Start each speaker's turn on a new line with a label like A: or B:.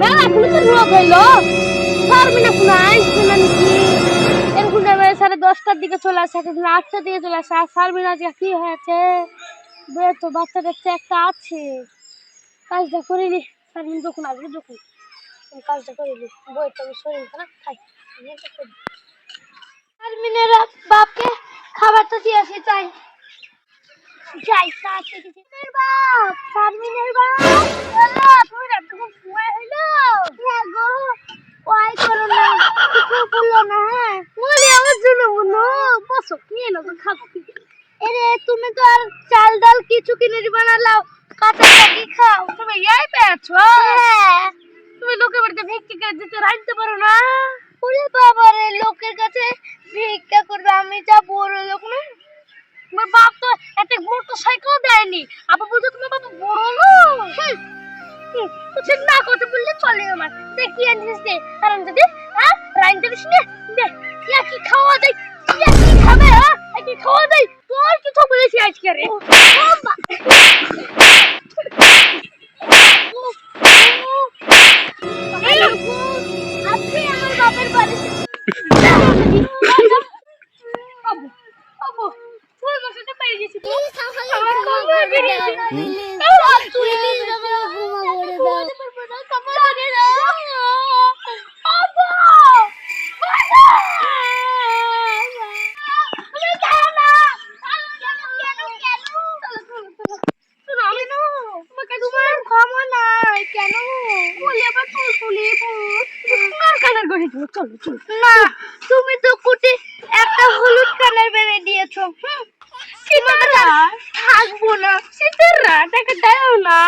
A: না না যাবে সাড়ে দশটার দিকে চলে আসে আটটার দিকে চলে আসে। আর না যে কি হয়েছে? বে বাচ্চা কাচ্চা একটা আছে। কাজটা করে নি। সারমিন যখন আসবে যখন। কাজটা করে নি। বইটা আমি শরীর খারাপ খাই। সারমিনের বাপকে খাবারটা দিয়ে আসি চাই যাই বাপ শারমিনের বাপ বলো তুমি রাত তখন শুয়ে হইল হ্যাঁ গো ওয়াই করো না কিছু বলল না হ্যাঁ বলি আমার জন্য বলো বসো খাব কি এরে তুমি তো আর চাল ডাল কিছু কিনে দিবা না লাও কাঁচা কি খাও। তুমি এই পেয়েছ হ্যাঁ। তুমি লোকের বাড়িতে ভিক্ষা করে দিতে রাখতে পারো না। ওরে বাবা রে লোকের কাছে ভিক্ষা করবে আমি যা বড় লোক না। তোমার বাপ তো একটা মোটর সাইকেল দেয়নি। আবার বলছো তোমার বাবা বড় লোক। কিছু না করতে বললে চলে আমার। দে কি আনিস দে কারণ যদি কি খাওয়া দেয় তোর কিছু বলেছি আজকে রে আমার বাপের বাড়িতে আবু আবু ফুল বসাতে পেরে গেছি তো আমার কমর বেরিয়েছে আর চুরি নিয়ে যাবে ঘুমাতে পারব না কমর ধরে না আবু তোমার ক্ষমা নাই কেন বলি আবার চুল তুলি তোমার দিব চলো চলো না তুমি তো কুটি একটা হলুদ কানের বেড়ে দিয়েছ থাকব না। সিতারা টাকা দাও না।